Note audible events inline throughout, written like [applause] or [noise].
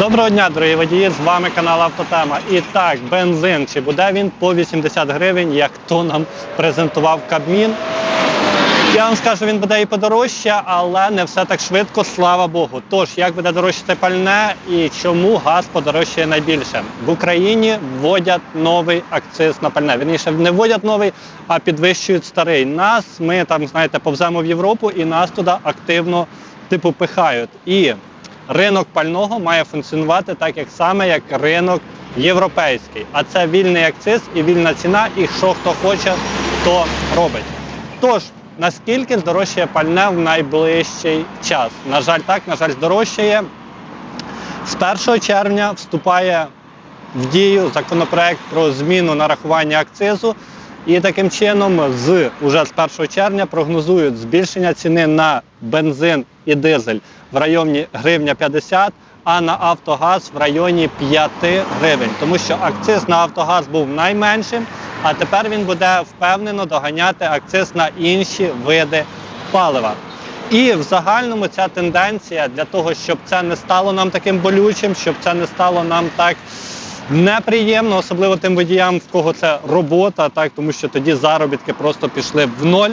Доброго дня, дорогі водії! З вами канал Автотема. І так, бензин. Чи буде він по 80 гривень, як то нам презентував Кабмін? Я вам скажу, він буде і подорожче, але не все так швидко, слава Богу. Тож, як буде дорожчати пальне і чому газ подорожчає найбільше? В Україні вводять новий акциз на пальне. Вірніше, не вводять новий, а підвищують старий. Нас, ми там, знаєте, повземо в Європу і нас туди активно типу пихають. І ринок пального має функціонувати так, як саме як ринок європейський. А це вільний акциз і вільна ціна, і що хто хоче, то робить. Тож, наскільки здорожчає пальне в найближчий час? На жаль, так, на жаль, здорожчає. З 1 червня вступає в дію законопроект про зміну нарахування акцизу. І таким чином, з уже з 1 червня прогнозують збільшення ціни на бензин і дизель в районі гривня 50, а на Автогаз в районі 5 гривень. Тому що акциз на Автогаз був найменшим, а тепер він буде впевнено доганяти акциз на інші види палива. І в загальному ця тенденція для того, щоб це не стало нам таким болючим, щоб це не стало нам так неприємно, особливо тим водіям, в кого це робота, так тому що тоді заробітки просто пішли в ноль.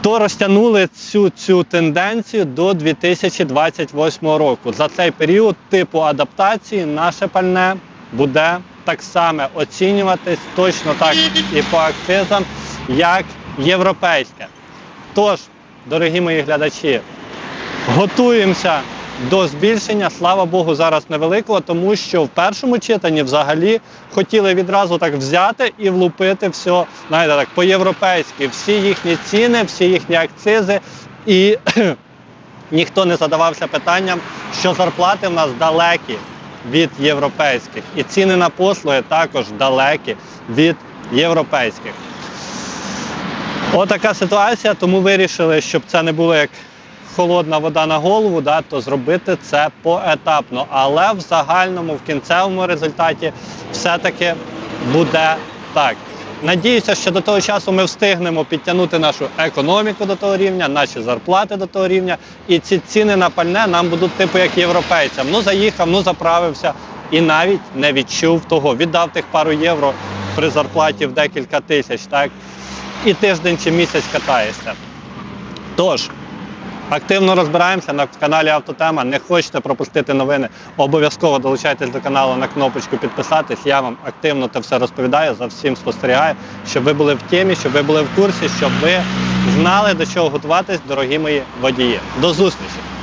То розтягнули цю цю тенденцію до 2028 року. За цей період типу адаптації наше пальне буде так само оцінюватись точно так і по акцизам, як європейське. Тож, дорогі мої глядачі, готуємося до збільшення, слава Богу, зараз невеликого, тому що в першому читанні взагалі хотіли відразу так взяти і влупити все, знаєте, так, по-європейськи, всі їхні ціни, всі їхні акцизи. І [clears throat] ніхто не задавався питанням, що зарплати в нас далекі від європейських. І ціни на послуги також далекі від європейських. Отака ситуація, тому вирішили, щоб це не було як холодна вода на голову, да, то зробити це поетапно. Але в загальному, в кінцевому результаті, все-таки буде так. Надіюся, що до того часу ми встигнемо підтягнути нашу економіку до того рівня, наші зарплати до того рівня, і ці ціни на пальне нам будуть типу як європейцям. Ну заїхав, ну заправився і навіть не відчув того. Віддав тих пару євро при зарплаті в декілька тисяч, так? І тиждень чи місяць катаєшся. Тож, активно розбираємося на каналі Автотема. Не хочете пропустити новини, обов'язково долучайтесь до каналу на кнопочку підписатись. Я вам активно це все розповідаю, за всім спостерігаю, щоб ви були в темі, щоб ви були в курсі, щоб ви знали до чого готуватись, дорогі мої водії. До зустрічі!